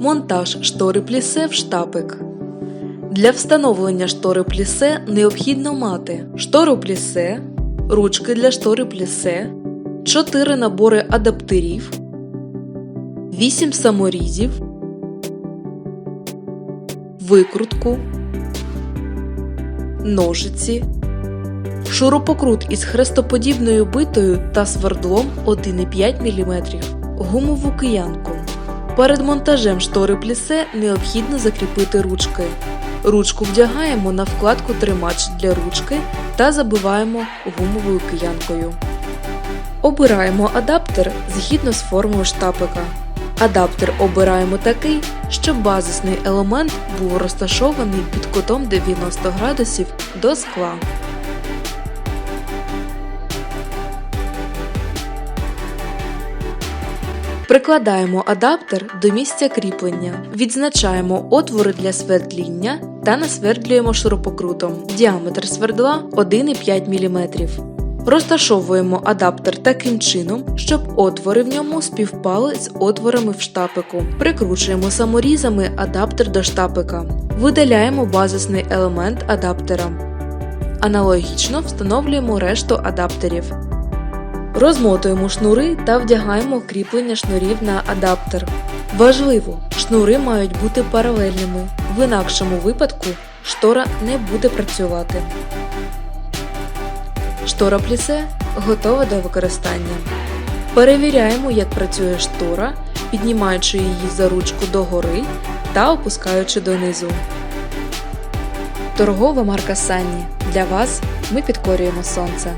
Монтаж штори плісе в штапик. Для встановлення штори плісе необхідно мати штору плісе, ручки для штори плісе, 4 набори адаптерів, 8 саморізів, викрутку, ножиці, шурупокрут із хрестоподібною битою та свердлом 1,5 мм, гумову киянку. Перед монтажем штори плісе необхідно закріпити ручки. Ручку вдягаємо на вкладку тримач для ручки та забиваємо гумовою киянкою. Обираємо адаптер згідно з формою штапика. Адаптер обираємо такий, щоб базисний елемент був розташований під кутом 90 градусів до скла. Прикладаємо адаптер до місця кріплення, відзначаємо отвори для свердління та насвердлюємо шурупокрутом. Діаметр свердла 1,5 мм. Розташовуємо адаптер таким чином, щоб отвори в ньому співпали з отворами в штапику. Прикручуємо саморізами адаптер до штапика. Видаляємо базисний елемент адаптера. Аналогічно встановлюємо решту адаптерів. Розмотуємо шнури та вдягаємо кріплення шнурів на адаптер. Важливо, шнури мають бути паралельними, в інакшому випадку штора не буде працювати. Штора плісе готова до використання. Перевіряємо, як працює штора, піднімаючи її за ручку догори та опускаючи донизу. Торгова марка Санні. Для вас ми підкорюємо сонце.